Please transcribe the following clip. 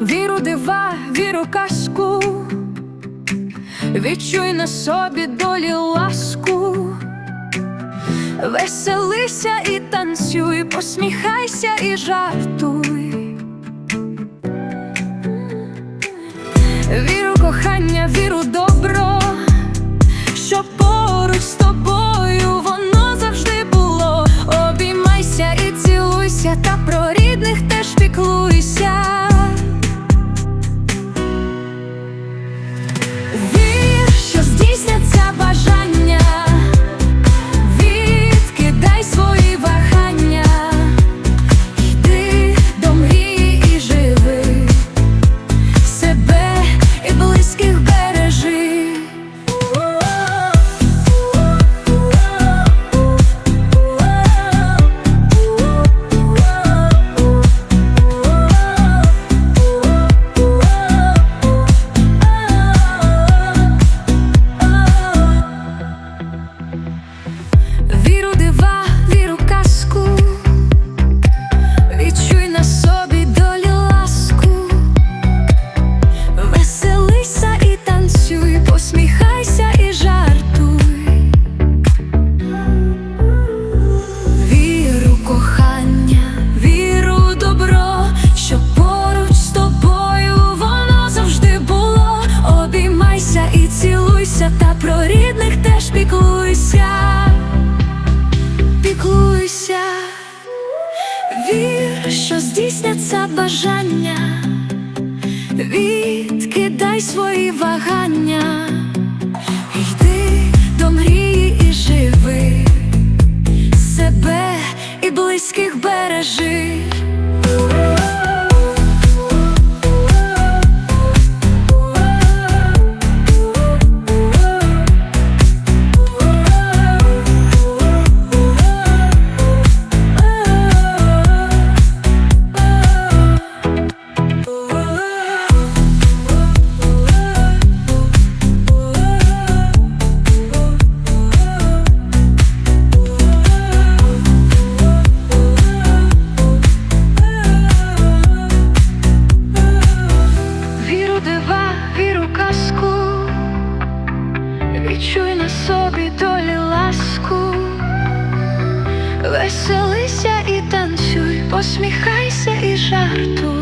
Віру дива, віру казку, відчуй на собі долі ласку, веселися і танцюй, посміхайся і жартуй. Віру кохання, віру добро, що поруч з тобою воно завжди було. Обіймайся і цілуйся, та про рідних теж піклуйся. Що здійсняться бажання. Відкидай свої вагання, йди до мрії і живи себе і близьких бережи. Відчуй на собі долі ласку, веселися і танцюй, посміхайся і жартуй.